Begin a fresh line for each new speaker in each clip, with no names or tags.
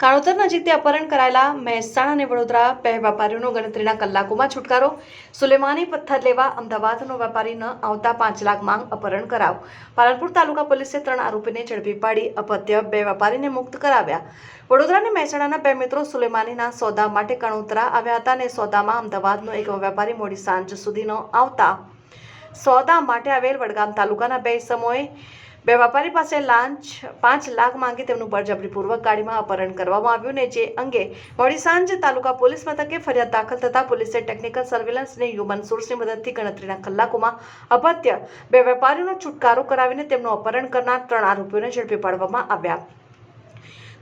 કાળોતર નજીકથી અપહરણ કરાયેલા મહેસાણા અને વડોદરા બે વેપારીઓનો ગણતરીના કલાકોમાં છુટકારો. સુલેમાની પથ્થર લેવા અમદાવાદનો વેપારી ન આવતા પાંચ લાખ માંગ અપહરણ કરાવ. પાલનપુર તાલુકા પોલીસે ત્રણ આરોપીને ઝડપી પાડી અપત્ય બે વેપારીને મુક્ત કરાવ્યા. વડોદરા અને મહેસાણાના બે મિત્રો સુલેમાનીના સોદા માટે કણોતરા આવ્યા હતા અને સોદામાં અમદાવાદનો એક વેપારી મોડી સાંજ સુધી ન આવતા. સોદા માટે આવેલ વડગામ તાલુકાના બે સમૂહે બે વેપારી પાસે લાંચ પાંચ લાખ માંગી તેમનું બળજબરીપૂર્વક ગાડીમાં અપહરણ કરવામાં આવ્યું ને જે અંગે મોડી સાંજ તાલુકા પોલીસ મથકે ફરિયાદ દાખલ થતાં પોલીસે ટેકનિકલ સર્વેલન્સ અને હ્યુમન સોર્સની મદદથી ગણતરીના કલાકોમાં અપત્ય બે વેપારીઓનો છુટકારો કરાવીને તેમનું અપહરણ કરનાર ત્રણ આરોપીઓને ઝડપી પાડવામાં આવ્યા.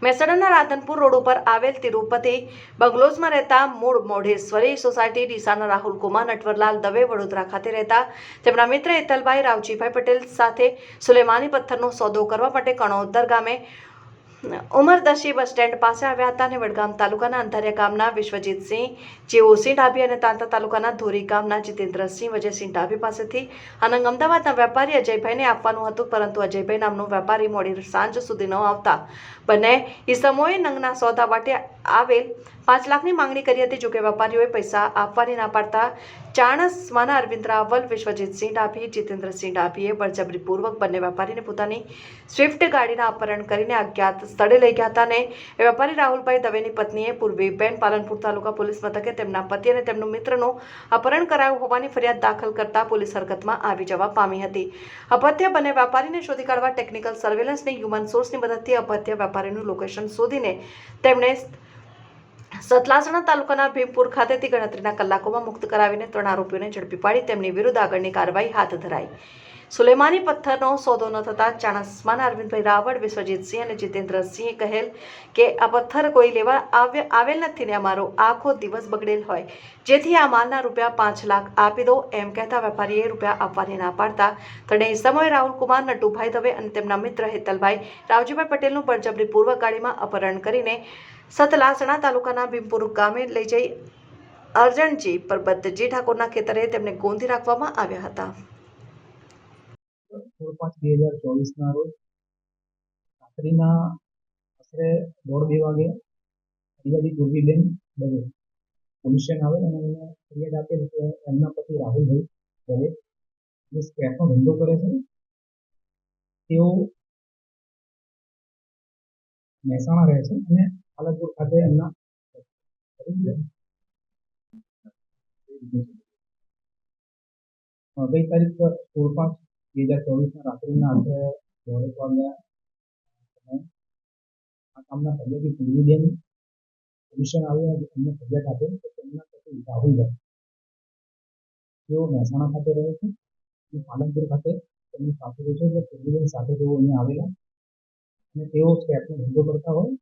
મહેસાણાના રાધનપુર રોડ ઉપર આવેલ તિરુપતિ બંગલોઝમાં રહેતા મૂળ મોઢેશ્વરી સોસાયટી ડીસાના રાહુલ કુમાર નટવરલાલ દવે વડોદરા ખાતે રહેતા. તેમના મિત્ર એતલભાઈ રાવજીભાઈ પટેલ સાથે સુલેમાની પથ્થરનો સોદો કરવા માટે કણોદર ગામે ઉમરદશી બસ સ્ટેન્ડ પાસે આવ્યા હતા અને વડગામ તાલુકાના અંધારિયા ગામના વિશ્વજીતસિંહ જેઓસિંહ ડાભી અને તાંતા તાલુકાના ધોરી ગામના જીતેન્દ્રસિંહ વજયસિંહ ડાભી પાસેથી અનંગ અમદાવાદના વેપારી અજયભાઈને આપવાનું હતું, પરંતુ અજયભાઈ નામનો વેપારી મોડી સાંજ સુધી ન આવતા. બંને ઈસમોએ નંગના સોદા માટે આવેલ પાંચ લાખની માંગણી કરી હતી, જોકે વેપારીઓએ પૈસા આપવાની ના પાડતા ચાણસવાના અરવિંદ રાવલ વિશ્વજીતસિંહ ડાભી જીતેન્દ્રસિંહ ડાભીએ બળજબરીપૂર્વક બંને વેપારીને પોતાની સ્વિફ્ટ ગાડીના અપહરણ કરીને અજ્ઞાત સ્થળે લઈ ગયા હતા અને વેપારી રાહુલભાઈ દવેની પત્નીએ પૂર્વીબેન પાલનપુર તાલુકા પોલીસ મથકે તેમના પતિ અને તેમનું મિત્રનું અપહરણ કરાયું હોવાની ફરિયાદ દાખલ કરતા પોલીસ હરકતમાં આવી જવા પામી હતી. અપત્ય બંને વેપારીને શોધી કાઢવા ટેકનિકલ સર્વેલન્સની, હ્યુમન સોર્સની મદદથી અપત્ય વેપારીનું લોકેશન શોધીને તેમણે સતલાસણા તાલુકાના ભીમપુર ખાતેથી ગણતરીના કલાકોમાં મુક્ત કરાવીને ત્રણ આરોપીઓને ઝડપી પાડી તેમની વિરુદ્ધ આગળની કાર્યવાહી હાથ ધરાઈ. સુલેમાની પથ્થરનો સોદો ન થતા ચાણસ્માના અરવિંદભાઈ રાવળ વિશ્વજીતસિંહ અને જીતેન્દ્રસિંહે કહેલ કે આ પથ્થર કોઈ લેવા આવે આવેલ નથી ને અમારો આખો દિવસ બગડેલ હોય. જેથી આ માલના રૂપિયા પાંચ લાખ આપી દો, એમ કહેતા વેપારીએ રૂપિયા આપવાની ના પાડતા. ત્રણેય સમયે રાહુલકુમાર, નટુભાઈ દવે અને તેમના મિત્ર હેતલભાઈ રાવજીભાઈ પટેલનું બળજબરીપૂર્વક ગાડીમાં અપહરણ કરીને સતલાસણા તાલુકાના ભીમપુર ગામે લઈ જઈ અરજણજી પરબતજી ઠાકોરના ખેતરે તેમને ગોંધી રાખવામાં આવ્યા હતા.
સોળ પાંચ બે હજાર ચોવીસના રોજ રાત્રિના આશરે બે વાગે ફરિયાદી સ્ટેશન આવે અને એમને ફરિયાદ આપેલ કે એમના પતિ રાહુલભાઈ દવે જે સ્ક્રેપનો ધંધો કરે છે તેઓ મહેસાણા રહે છે અને પાલનપુર ખાતે એમના ગઈ તારીખ સોળ પાંચ બે હજાર ચોવીસના રાત્રિના આશરે દોઢેક વાગ્યા આ કામના ફરિયાદી પૂર્વીબેન પોલીસ સ્ટેશન આવીને એમને ફરિયાદ આપેલ કે તેમના તેઓ મહેસાણા ખાતે રહે છે અને પાલનપુર ખાતે તેમની રહે છે એટલે પૂર્વીબેન સાથે તેઓ અહીંયા આવેલા. અને તેઓ સ્ટેટનો ધંધો કરતા હોય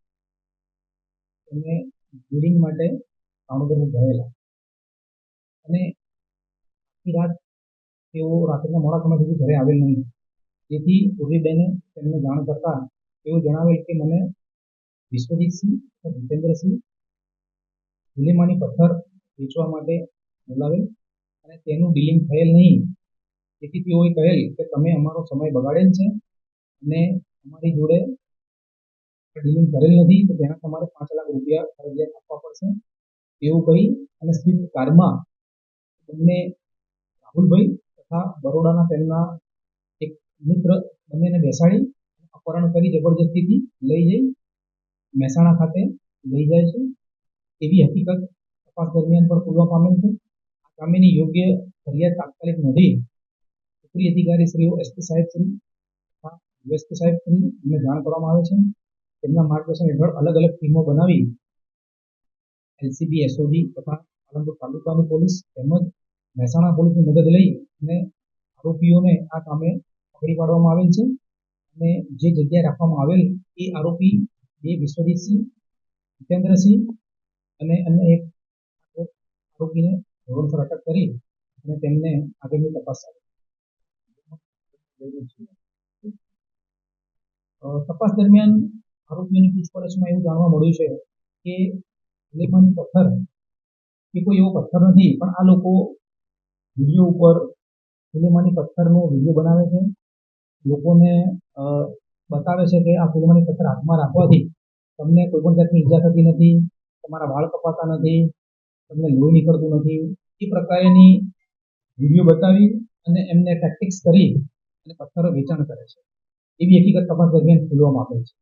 તેમને બિલ્ડિંગ માટે ભાવનગરમાં ગયેલા અને આખી રાત તેઓ રાત્રિના મોડા સમય સુધી ઘરે આવેલ નહીં. તેથી પૂર્વીબેને તેમને જાણ કરતા તેઓ જણાવેલ કે મને વિશ્વજીતસિંહ અને જીતેન્દ્રસિંહ ગુલેમાની પથ્થર વેચવા માટે બોલાવેલ અને તેનું ડીલિંગ થયેલ નહીં. તેથી તેઓએ કહેલ કે તમે અમારો સમય બગાડેલ છે અને અમારી જોડે ડીલિંગ કરેલ નથી, તો તેના તમારે પાંચ લાખ રૂપિયા ફરજિયાત આપવા પડશે. એવું કહી અને સ્વિફ્ટ કારમાં બંને રાહુલભાઈ તથા બરોડાના તેમના એક મિત્ર બંનેને બેસાડી, અપહરણ કરી જબરજસ્તીથી લઈ જઈ, મહેસાણા ખાતે લઈ જાય છે. એવી હકીકત તપાસ દરમિયાન પણ ખુલવા પામેલ છે. આ કામેની યોગ્ય ફરિયાદ તાત્કાલિક નોંધી ઉપરી અધિકારી શ્રીઓ એસપી સાહેબ શ્રી તથા ડીએસપી સાહેબ શ્રી એમને જાણ કરવામાં આવે છે. તેમના માર્ગદર્શન હેઠળ અલગ અલગ ટીમો બનાવી એલસીબી, એસઓજી તથા પાલનપુર તાલુકાની પોલીસ તેમજ મહેસાણા પોલીસની મદદ લઈ અને આરોપીઓને આ કામે પકડી પાડવામાં આવેલ છે. અને જે જગ્યાએ રાખવામાં આવેલ એ આરોપી બે વિશ્વજીતસિંહ, જીતેન્દ્રસિંહ અને અન્ય એક આરોપીને ધોરણસર અટક કરી અને તેમને આગળની તપાસ તપાસ દરમિયાન આરોપીઓની પૂછપરછમાં એવું જાણવા મળ્યું છે કે લેખવાની પથ્થર એ કોઈ એવો પથ્થર નથી, પણ આ લોકો વીડિયો ઉપર સુલેમાની પથ્થરનો વીડિયો બનાવે છે. લોકોને બતાવે છે કે આ સુલેમાની પથ્થર હાથમાં રાખવાથી તમને કોઈ પણ જાતની ઈજા થતી નથી, તમારા વાળ કપાતા નથી, તમને લોહી નીકળતું નથી. એ પ્રકારની વીડિયો બતાવી અને એમને ટેક્ટિક્સ કરી અને પથ્થરો વેચાણ કરે છે. એવી હકીકત તપાસ દરમિયાન ખુલવામાં આવે છે.